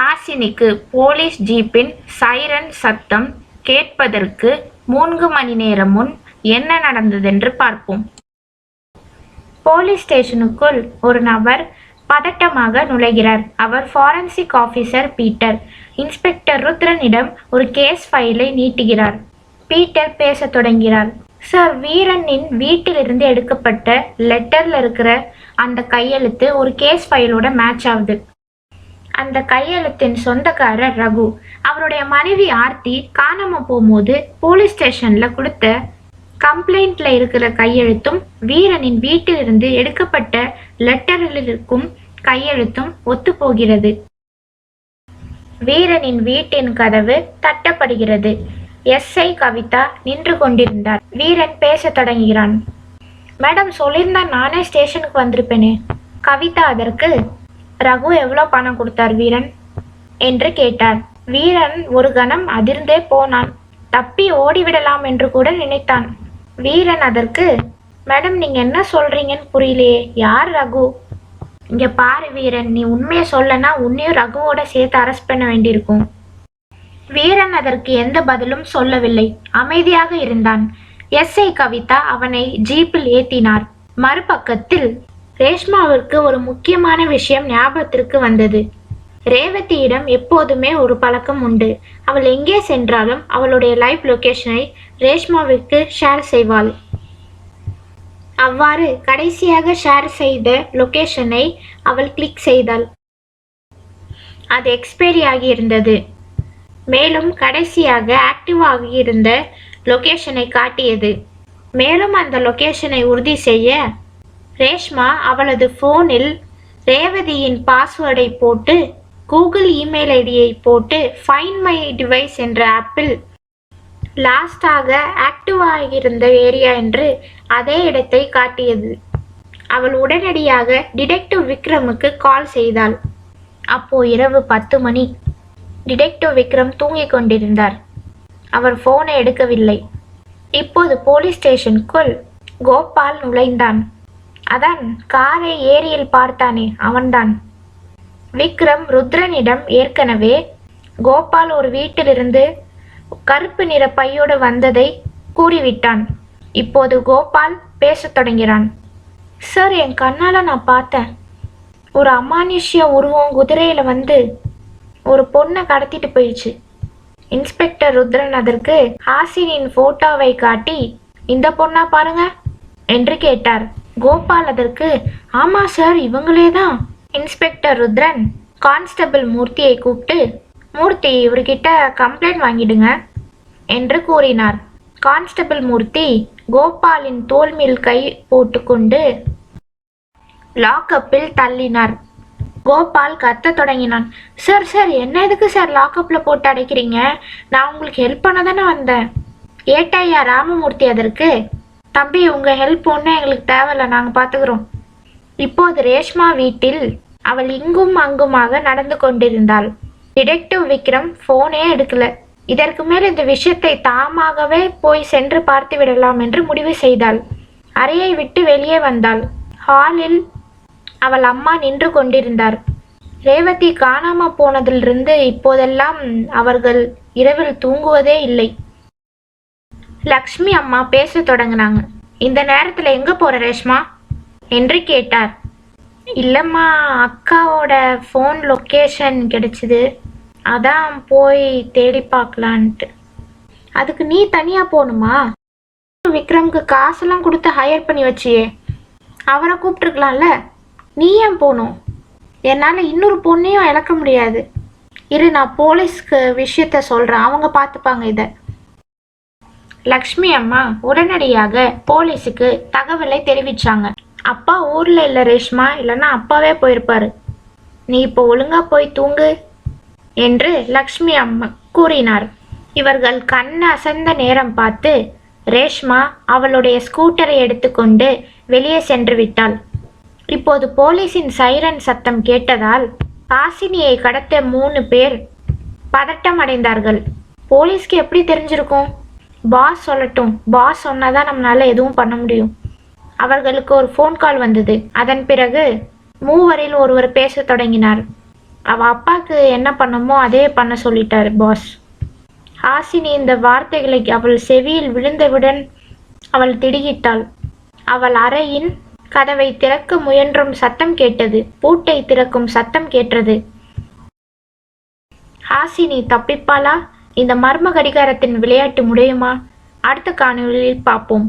ஹாசினிக்கு police ஜீப்பின் siren சத்தம் கேட்பதற்கு மூன்று மணி நேரம் முன் என்ன நடந்ததென்று பார்ப்போம். போலீஸ் ஸ்டேஷனுக்குள் ஒரு நபர் பதட்டமாக நுழைகிறார். அவர் ஃபாரன்சிக் ஆபீசர் பீட்டர். இன்ஸ்பெக்டர் ருத்ரனிடம் ஒரு கேஸ் ஃபைலை நீட்டுகிறார். பீட்டர் பேசத் தொடங்கிறார் சார் வீரனின் வீட்டிலிருந்து எடுக்கப்பட்ட லெட்டர்ல இருக்கிற அந்த கையெழுத்து ஒரு கேஸ் ஃபைலோட மேட்ச் ஆகுது. அந்த கையெழுத்தின் சொந்தக்காரர் ரகு. அவருடைய மனைவி ஆர்த்தி காணாம போகும்போது போலீஸ் ஸ்டேஷன்ல கொடுத்த கம்ப்ளைண்ட்ல இருக்கிற கையெழுத்தும் வீரனின் வீட்டிலிருந்து எடுக்கப்பட்ட லெட்டரில் இருக்கும் கையெழுத்தும் ஒத்து போகிறது வீரனின் வீட்டின் கதவு தட்டப்படுகிறது. எஸ்ஐ கவிதா நின்று கொண்டிருந்தார். வீரன் பேசத் தொடங்குகிறான். மேடம் சொல்லியிருந்தா நானே ஸ்டேஷனுக்கு வந்திருப்பேனே. கவிதா அதற்கு ரகு எவ்வளோ பணம் கொடுத்தார் வீரன்? என்று கேட்டார். வீரன் ஒரு கணம் அதிர்ந்தே போனான். தப்பி ஓடிவிடலாம் என்று கூட நினைத்தான். வீரன் அதற்கு மேடம் நீங்க என்ன சொல்றீங்கன்னு புரியலையே. யார் ரகு? இங்க பாரு வீரன் நீ உண்மையை சொல்லனா உன்னையும் ரகுவோட சேர்த்து அரெஸ்ட் பண்ண வேண்டியிருக்கும். வீரன் அதற்கு எந்த பதிலும் சொல்லவில்லை. அமைதியாக இருந்தான். எஸ்ஐ கவிதா அவனை ஜீப்பில் ஏத்தினார். மறுபக்கத்தில் ரேஷ்மாவிற்கு ஒரு முக்கியமான விஷயம் ஞாபகத்திற்கு வந்தது. ரேவதியிடம் எப்போதுமே ஒரு பழக்கம் உண்டு. அவள் எங்கே சென்றாலும் அவளுடைய லைவ் லொக்கேஷனை ரேஷ்மாவிற்கு ஷேர் செய்வாள். அவ்வாறு கடைசியாக ஷேர் செய்த லொக்கேஷனை அவள் கிளிக் செய்தாள். அது எக்ஸ்பைரி ஆகியிருந்தது. மேலும் கடைசியாக ஆக்டிவ் ஆகியிருந்த லொக்கேஷனை காட்டியது. மேலும் அந்த லொக்கேஷனை உறுதி செய்ய ரேஷ்மா அவளது ஃபோனில் ரேவதியின் பாஸ்வேர்டை போட்டு கூகுள் இமெயில் ஐடியை போட்டு ஃபைன் மை டிவைஸ் என்ற ஆப்பில் லாஸ்டாக ஆக்டிவ் ஆகியிருந்த ஏரியா என்று அதே இடத்தை காட்டியது. அவள் உடனடியாக டிடெக்டிவ் விக்ரமுக்கு கால் செய்தாள். அப்போ இரவு பத்து மணி. டிடெக்டிவ் விக்ரம் தூங்கிக் கொண்டிருந்தார். அவர் போனை எடுக்கவில்லை. இப்போது போலீஸ் ஸ்டேஷனுக்குள் கோபால் நுழைந்தான். அதான் காரை ஏரியில் பார்த்தானே அவன்தான். விக்ரம் ருத்ரனிடம் ஏற்கனவே கோபால் ஒரு வீட்டிலிருந்து கருப்பு நிற பையோடு வந்ததை கூறிவிட்டான். இப்போது கோபால் பேசத் தொடங்கிறான். சார் என் கண்ணால் நான் பார்த்தேன். ஒரு அமானுஷ்ய உருவம் குதிரையில் வந்து ஒரு பொண்ணை கடத்திட்டு போயிடுச்சு. இன்ஸ்பெக்டர் ருத்ரன் அதற்கு ஹாசினின் ஃபோட்டோவை காட்டி இந்த பொண்ணா பாருங்க என்று கேட்டார். கோபால் அதற்கு ஆமா சார் இவங்களே தான் இன்ஸ்பெக்டர் ருத்ரன். கான்ஸ்டபிள் மூர்த்தியை கூப்பிட்டு மூர்த்தி இவர்கிட்ட கம்ப்ளைண்ட் வாங்கிடுங்க என்று கூறினார். கான்ஸ்டபிள் மூர்த்தி கோபாலின் தோல் மேல் கை போட்டுக்கொண்டு லாக்கப்பில் தள்ளினார். கோபால் கத்த தொடங்கினான். சார் சார் என்ன எதுக்கு சார் லாக்கப்பில் போட்டு அடைக்கிறீங்க? நான் உங்களுக்கு ஹெல்ப் பண்ண தானே வந்தேன். ஏட்டையா ராமமூர்த்தி அதற்கு. தம்பி உங்கள் ஹெல்ப் ஒன்றும் எங்களுக்கு தேவையில்ல. நாங்கள் பார்த்துக்குறோம் இப்போது ரேஷ்மா வீட்டில் அவள் இங்கும் அங்குமாக நடந்து கொண்டிருந்தாள். டிடெக்டிவ் விக்ரம் ஃபோனே எடுக்கல. இதற்கு மேல் இந்த விஷயத்தை தாமாகவே போய் சென்று பார்த்து விடலாம் என்று முடிவு செய்தாள். அறையை விட்டு வெளியே வந்தாள். ஹாலில் அவள் அம்மா நின்று கொண்டிருந்தார். ரேவதி காணாம போனதிலிருந்து இப்போதெல்லாம் அவர்கள் இரவில் தூங்குவதே இல்லை. லக்ஷ்மி அம்மா பேசத் தொடங்கினாங்க. இந்த நேரத்தில் எங்க போற ரேஷ்மா? என்று கேட்டார். இல்லைம்மா அக்காவோட ஃபோன் லொக்கேஷன் கிடைச்சிது. அதான் போய் தேடி பார்க்கலான்ட்டு. அதுக்கு நீ தனியாக போகணுமா? விக்ரம்க்கு காசெல்லாம் கொடுத்து ஹையர் பண்ணி வச்சியே. அவரை கூப்பிட்டுருக்கலாம்ல. நீ ஏன் போகணும்? என்னால் இன்னொரு பொண்ணையும் இழக்க முடியாது. இரு நான் போலீஸ்க்கு விஷயத்த சொல்கிறேன் அவங்க பார்த்துப்பாங்க இதை. லக்ஷ்மி அம்மா உடனடியாக போலீஸுக்கு தகவலை தெரிவிச்சாங்க. அப்பா ஊர்ல இல்ல ரேஷ்மா இல்லைன்னா அப்பாவே போயிருப்பாரு. நீ இப்போ ஒழுங்கா போய் தூங்கு என்று லக்ஷ்மி அம்மா கூறினார். இவர்கள் கண் அசந்த நேரம் பார்த்து ரேஷ்மா அவளுடைய ஸ்கூட்டரை எடுத்துக்கொண்டு வெளியே சென்று விட்டாள். இப்போது போலீஸின் சைரன் சத்தம் கேட்டதால் பாசினியை கடத்த மூணு பேர் பதட்டம் அடைந்தார்கள். போலீஸ்க்கு எப்படி தெரிஞ்சிருக்கும்? பாஸ் சொல்லட்டும். பாஸ் சொன்னாதான் நம்மளால எதுவும் பண்ண முடியும். அவர்களுக்கு ஒரு ஃபோன் கால் வந்தது. அதன் பிறகு மூவரில் ஒருவர் பேசத் தொடங்கினார். அவ அப்பாவுக்கு என்ன பண்ணமோ அதே பண்ண சொல்லிட்டாரு பாஸ் ஹாசினி இந்த வார்த்தைகளை அவள் செவியில் விழுந்தவுடன் அவள் திடுகிட்டாள் அவள் அறையின் கதவை திறக்க முயன்றும் சத்தம் கேட்டது. பூட்டை திறக்கும் சத்தம் கேட்டது. ஹாசினி தப்பிப்பாளா? இந்த மர்ம கடிகாரத்தின் விளையாட்டு முடியுமா? அடுத்த காணொளியில் பார்ப்போம்.